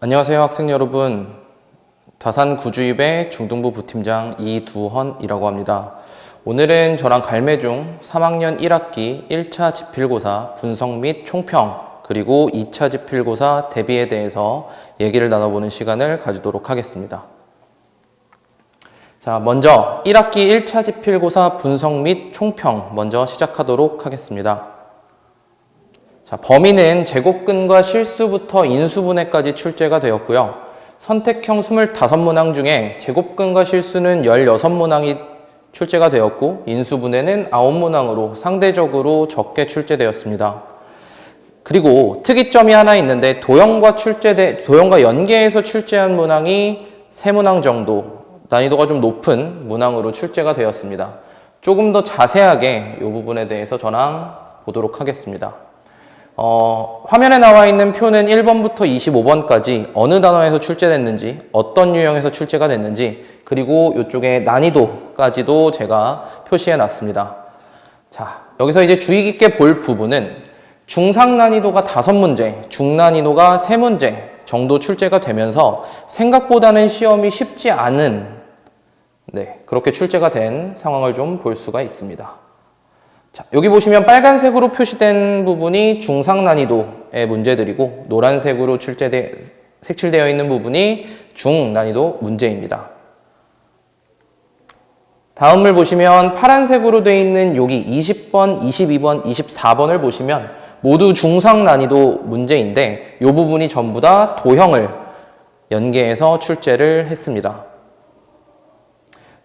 안녕하세요 학생 여러분. 다산 구주입의 중등부 부팀장 이두헌이라고 합니다. 오늘은 저랑 갈매 중 3학년 1학기 1차 지필고사 분석 및 총평 그리고 2차 지필고사 대비에 대해서 얘기를 나눠보는 시간을 가지도록 하겠습니다. 자 먼저 1학기 1차 지필고사 분석 및 총평 먼저 시작하도록 하겠습니다 자, 범위는 제곱근과 실수부터 인수분해까지 출제가 되었고요. 선택형 25문항 중에 제곱근과 실수는 16문항이 출제가 되었고 인수분해는 9문항으로 상대적으로 적게 출제되었습니다. 그리고 특이점이 하나 있는데 도형과 출제돼 도형과 연계해서 출제한 문항이 3문항 정도 난이도가 좀 높은 문항으로 출제가 되었습니다. 조금 더 자세하게 이 부분에 대해서 저랑 보도록 하겠습니다. 어, 화면에 나와 있는 표는 1번부터 25번까지 어느 단어에서 출제됐는지, 어떤 유형에서 출제가 됐는지, 그리고 이쪽에 난이도까지도 제가 표시해 놨습니다. 자, 여기서 이제 주의 깊게 볼 부분은 중상 난이도가 5문제, 중난이도가 3문제 정도 출제가 되면서 생각보다는 시험이 쉽지 않은 네, 그렇게 출제가 된 상황을 좀 볼 수가 있습니다. 자, 여기 보시면 빨간색으로 표시된 부분이 중상 난이도의 문제들이고 노란색으로 출제되, 색칠되어 있는 부분이 중 난이도 문제입니다. 다음을 보시면 파란색으로 되어 있는 여기 20번, 22번, 24번을 보시면 모두 중상 난이도 문제인데 이 부분이 전부 다 도형을 연계해서 출제를 했습니다.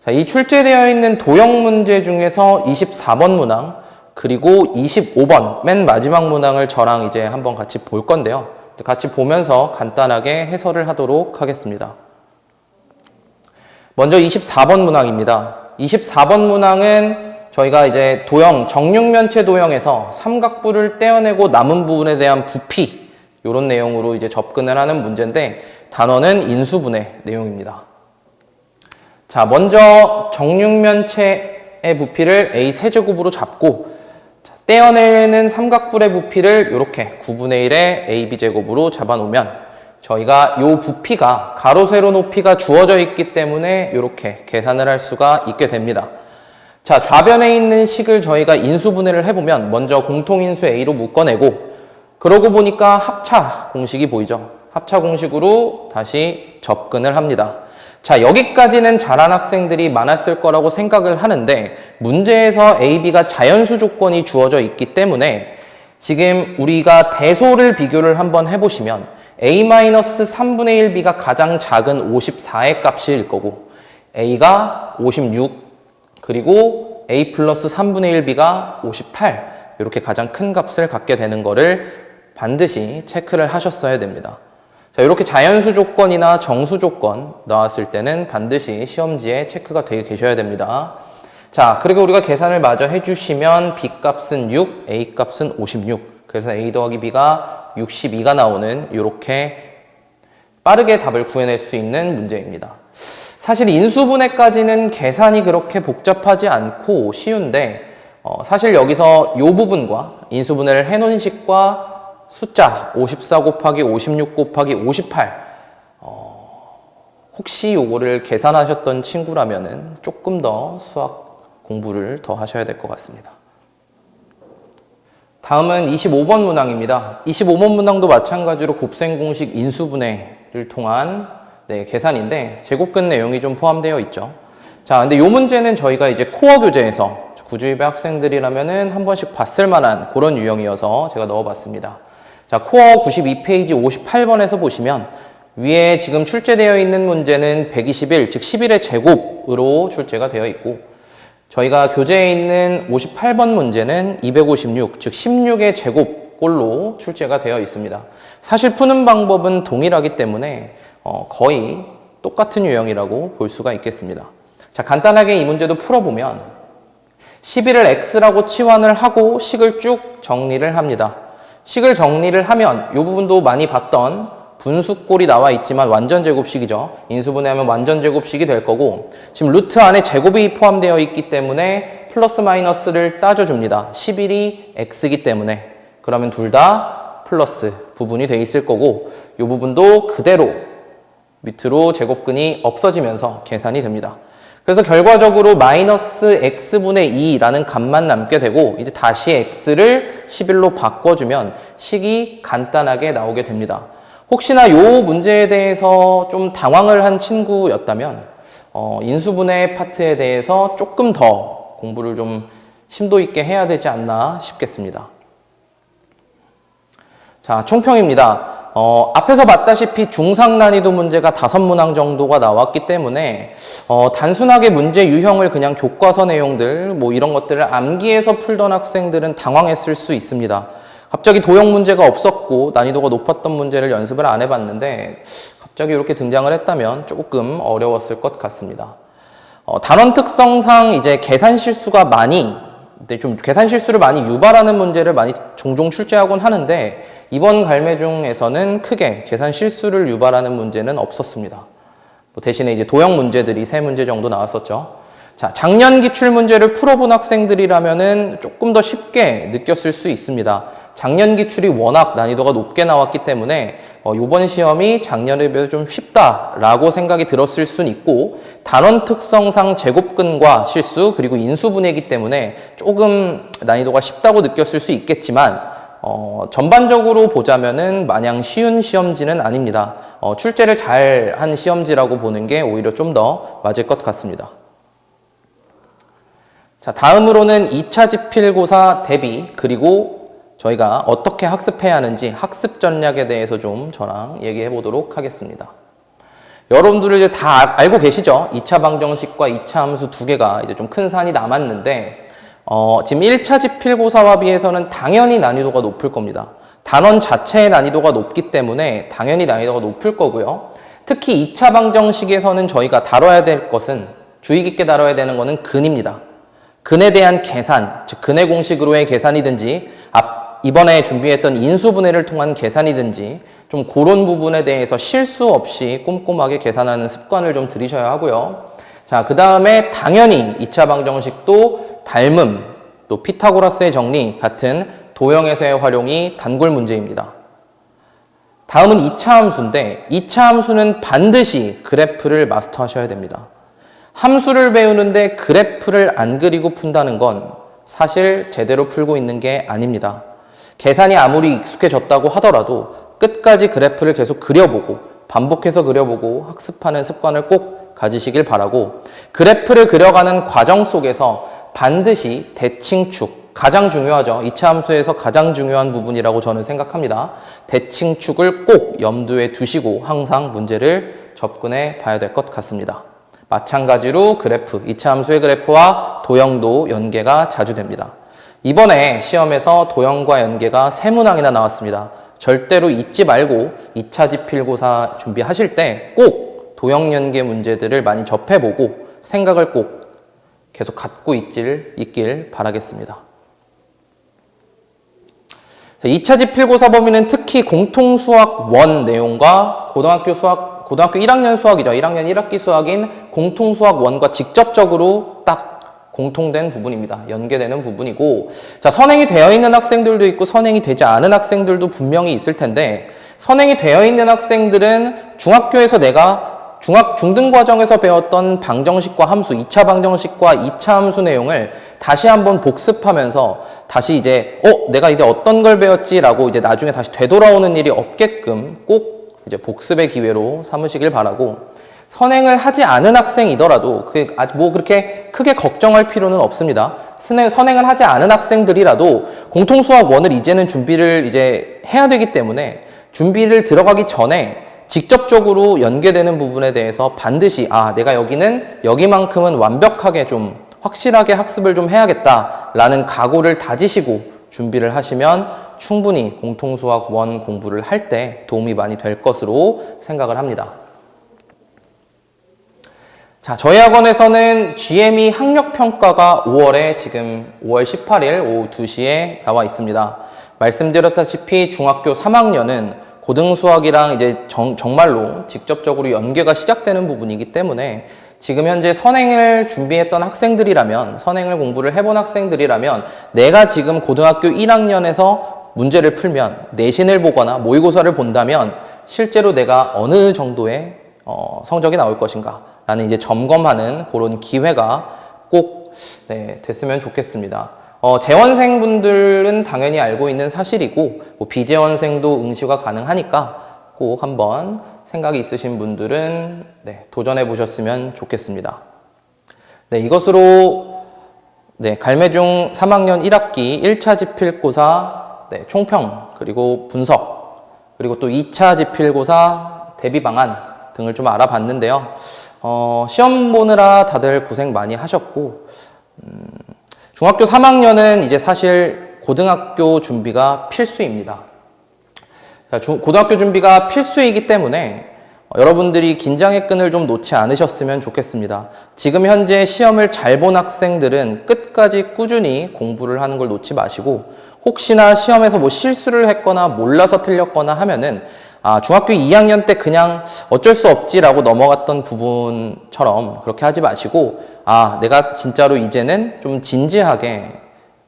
자, 이 출제되어 있는 도형 문제 중에서 24번 문항 그리고 25번 맨 마지막 문항을 저랑 이제 한번 같이 볼 건데요. 같이 보면서 간단하게 해설을 하도록 하겠습니다. 먼저 24번 문항입니다. 24번 문항은 저희가 이제 도형 정육면체 도형에서 삼각부를 떼어내고 남은 부분에 대한 부피 이런 내용으로 이제 접근을 하는 문제인데 단어는 인수분해 내용입니다. 자, 먼저 정육면체의 부피를 a 세제곱으로 잡고 자, 떼어내는 삼각뿔의 부피를 이렇게 9분의 1의 ab제곱으로 잡아놓으면 저희가 이 부피가 가로 세로 높이가 주어져 있기 때문에 이렇게 계산을 할 수가 있게 됩니다. 자, 좌변에 있는 식을 저희가 인수분해를 해보면 먼저 공통인수 a로 묶어내고 그러고 보니까 합차 공식이 보이죠. 합차 공식으로 다시 접근을 합니다. 자, 여기까지는 잘한 학생들이 많았을 거라고 생각을 하는데 문제에서 A, B가 자연수 조건이 주어져 있기 때문에 지금 우리가 대소를 비교를 한번 해보시면 A-3분의 1B가 가장 작은 54의 값일 거고 A가 56 그리고 A 플러스 3분의 1B가 58 이렇게 가장 큰 값을 갖게 되는 거를 반드시 체크를 하셨어야 됩니다. 자, 이렇게 자연수 조건이나 정수 조건 나왔을 때는 반드시 시험지에 체크가 되게 계셔야 됩니다. 자, 그리고 우리가 계산을 마저 해주시면 B 값은 6, A 값은 56. 그래서 A 더하기 B가 62가 나오는 이렇게 빠르게 답을 구해낼 수 있는 문제입니다. 사실 인수분해까지는 계산이 그렇게 복잡하지 않고 쉬운데 어, 사실 여기서 이 부분과 인수분해를 해놓은 식과 숫자 54 곱하기 56 곱하기 58 어, 혹시 요거를 계산하셨던 친구라면은 조금 더 수학 공부를 더 하셔야 될 것 같습니다. 다음은 25번 문항입니다. 25번 문항도 마찬가지로 곱셈 공식 인수분해를 통한 네, 계산인데 제곱근 내용이 좀 포함되어 있죠. 자, 근데 요 문제는 저희가 이제 코어 교재에서 구주입의 학생들이라면은 한 번씩 봤을 만한 그런 유형이어서 제가 넣어봤습니다. 자, 코어 92페이지 58번에서 보시면 위에 지금 출제되어 있는 문제는 121, 즉 11의 제곱으로 출제가 되어 있고 저희가 교재에 있는 58번 문제는 256, 즉 16의 제곱꼴로 출제가 되어 있습니다. 사실 푸는 방법은 동일하기 때문에 어, 거의 똑같은 유형이라고 볼 수가 있겠습니다. 자, 간단하게 이 문제도 풀어보면 11을 x라고 치환을 하고 식을 쭉 정리를 합니다. 식을 정리를 하면 이 부분도 많이 봤던 분수꼴이 나와 있지만 완전 제곱식이죠. 인수분해하면 완전 제곱식이 될 거고 지금 루트 안에 제곱이 포함되어 있기 때문에 플러스 마이너스를 따져줍니다. 11이 x이기 때문에 그러면 둘 다 플러스 부분이 돼 있을 거고 이 부분도 그대로 밑으로 제곱근이 없어지면서 계산이 됩니다. 그래서 결과적으로 마이너스 x분의 2라는 값만 남게 되고 이제 다시 x를 11로 바꿔주면 식이 간단하게 나오게 됩니다. 혹시나 요 문제에 대해서 좀 당황을 한 친구였다면 어, 인수분해 파트에 대해서 조금 더 공부를 좀 심도 있게 해야 되지 않나 싶겠습니다. 자, 총평입니다. 어, 앞에서 봤다시피 중상 난이도 문제가 다섯 문항 정도가 나왔기 때문에 어, 단순하게 문제 유형을 그냥 교과서 내용들 뭐 이런 것들을 암기해서 풀던 학생들은 당황했을 수 있습니다. 갑자기 도형 문제가 없었고 난이도가 높았던 문제를 연습을 안 해봤는데 갑자기 이렇게 등장을 했다면 조금 어려웠을 것 같습니다. 어, 단원 특성상 이제 계산 실수가 많이 근데 좀 계산 실수를 많이 유발하는 문제를 많이 종종 출제하곤 하는데 이번 갈매 중에서는 크게 계산 실수를 유발하는 문제는 없었습니다. 뭐 대신에 이제 도형 문제들이 세 문제 정도 나왔었죠. 자, 작년 기출 문제를 풀어본 학생들이라면은 조금 더 쉽게 느꼈을 수 있습니다. 작년 기출이 워낙 난이도가 높게 나왔기 때문에 어, 이번 시험이 작년에 비해서 좀 쉽다라고 생각이 들었을 수는 있고 단원 특성상 제곱근과 실수 그리고 인수분해이기 때문에 조금 난이도가 쉽다고 느꼈을 수 있겠지만 어, 전반적으로 보자면은 마냥 쉬운 시험지는 아닙니다. 어, 출제를 잘 한 시험지라고 보는 게 오히려 좀 더 맞을 것 같습니다. 자, 다음으로는 2차 지필고사 대비 그리고 저희가 어떻게 학습해야 하는지 학습 전략에 대해서 좀 저랑 얘기해 보도록 하겠습니다. 여러분들을 이제 다 알고 계시죠? 2차 방정식과 2차 함수 두 개가 이제 좀 큰 산이 남았는데 어, 지금 1차 지필고사와 비해서는 당연히 난이도가 높을 겁니다. 단원 자체의 난이도가 높기 때문에 당연히 난이도가 높을 거고요. 특히 2차 방정식에서는 저희가 다뤄야 될 것은 주의 깊게 다뤄야 되는 것은 근입니다. 근에 대한 계산, 즉 근의 공식으로의 계산이든지 앞, 이번에 준비했던 인수분해를 통한 계산이든지 좀 그런 부분에 대해서 실수 없이 꼼꼼하게 계산하는 습관을 좀 들이셔야 하고요. 자, 그 다음에 당연히 2차 방정식도 닮음, 또 피타고라스의 정리 같은 도형에서의 활용이 단골 문제입니다. 다음은 2차 함수인데 2차 함수는 반드시 그래프를 마스터하셔야 됩니다. 함수를 배우는데 그래프를 안 그리고 푼다는 건 사실 제대로 풀고 있는 게 아닙니다. 계산이 아무리 익숙해졌다고 하더라도 끝까지 그래프를 계속 그려보고 반복해서 그려보고 학습하는 습관을 꼭 가지시길 바라고 그래프를 그려가는 과정 속에서 반드시 대칭축 가장 중요하죠. 2차 함수에서 가장 중요한 부분이라고 저는 생각합니다. 대칭축을 꼭 염두에 두시고 항상 문제를 접근해 봐야 될 것 같습니다. 마찬가지로 그래프, 2차 함수의 그래프와 도형도 연계가 자주 됩니다. 이번에 시험에서 도형과 연계가 세 문항이나 나왔습니다. 절대로 잊지 말고 2차 지필고사 준비하실 때 꼭 도형 연계 문제들을 많이 접해보고 생각을 꼭 계속 갖고 있길, 있길 바라겠습니다. 2차 지필고 사 범위는 특히 공통수학 원 내용과 고등학교 수학, 고등학교 1학년 수학이죠. 1학년 1학기 수학인 공통수학 원과 직접적으로 딱 공통된 부분입니다. 연계되는 부분이고, 자, 선행이 되어 있는 학생들도 있고, 선행이 되지 않은 학생들도 분명히 있을 텐데, 선행이 되어 있는 학생들은 중학교에서 내가 중학, 중등 과정에서 배웠던 방정식과 함수, 2차 방정식과 2차 함수 내용을 다시 한번 복습하면서 다시 이제, 어, 내가 이제 어떤 걸 배웠지라고 이제 나중에 다시 되돌아오는 일이 없게끔 꼭 이제 복습의 기회로 삼으시길 바라고, 선행을 하지 않은 학생이더라도 그 아주 뭐 그렇게 크게 걱정할 필요는 없습니다. 선행, 선행을 하지 않은 학생들이라도 공통수학 원을 이제는 준비를 이제 해야 되기 때문에 준비를 들어가기 전에 직접적으로 연계되는 부분에 대해서 반드시 아 내가 여기는 여기만큼은 완벽하게 좀 확실하게 학습을 좀 해야겠다라는 각오를 다지시고 준비를 하시면 충분히 공통수학 원 공부를 할 때 도움이 많이 될 것으로 생각을 합니다. 자, 저희 학원에서는 GME 학력평가가 5월에 지금 5월 18일 오후 2시에 나와 있습니다. 말씀드렸다시피 중학교 3학년은 고등 수학이랑 이제 정, 정말로 직접적으로 연계가 시작되는 부분이기 때문에 지금 현재 선행을 준비했던 학생들이라면, 선행을 공부를 해본 학생들이라면, 내가 지금 고등학교 1학년에서 문제를 풀면 내신을 보거나 모의고사를 본다면 실제로 내가 어느 정도의 어, 성적이 나올 것인가 라는 이제 점검하는 그런 기회가 꼭 네, 됐으면 좋겠습니다. 어, 재원생분들은 당연히 알고 있는 사실이고 뭐 비재원생도 응시가 가능하니까 꼭 한번 생각이 있으신 분들은 네, 도전해 보셨으면 좋겠습니다. 네, 이것으로 네, 갈매중 3학년 1학기 1차 지필고사 네, 총평 그리고 분석 그리고 또 2차 지필고사 대비 방안 등을 좀 알아봤는데요. 어, 시험 보느라 다들 고생 많이 하셨고 음, 중학교 3학년은 이제 사실 고등학교 준비가 필수입니다. 자, 중- 고등학교 준비가 필수이기 때문에 어, 여러분들이 긴장의 끈을 좀 놓지 않으셨으면 좋겠습니다. 지금 현재 시험을 잘 본 학생들은 끝까지 꾸준히 공부를 하는 걸 놓지 마시고 혹시나 시험에서 뭐 실수를 했거나 몰라서 틀렸거나 하면은 아, 중학교 2학년 때 그냥 어쩔 수 없지라고 넘어갔던 부분처럼 그렇게 하지 마시고 아, 내가 진짜로 이제는 좀 진지하게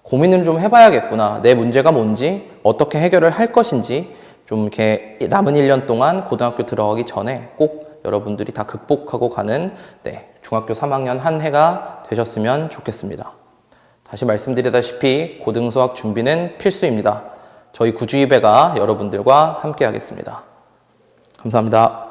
고민을 좀 해봐야겠구나. 내 문제가 뭔지, 어떻게 해결을 할 것인지, 좀 이렇게 남은 1년 동안 고등학교 들어가기 전에 꼭 여러분들이 다 극복하고 가는 네, 중학교 3학년 한 해가 되셨으면 좋겠습니다. 다시 말씀드리다시피 고등 수학 준비는 필수입니다. 저희 구주이배가 여러분들과 함께 하겠습니다. 감사합니다.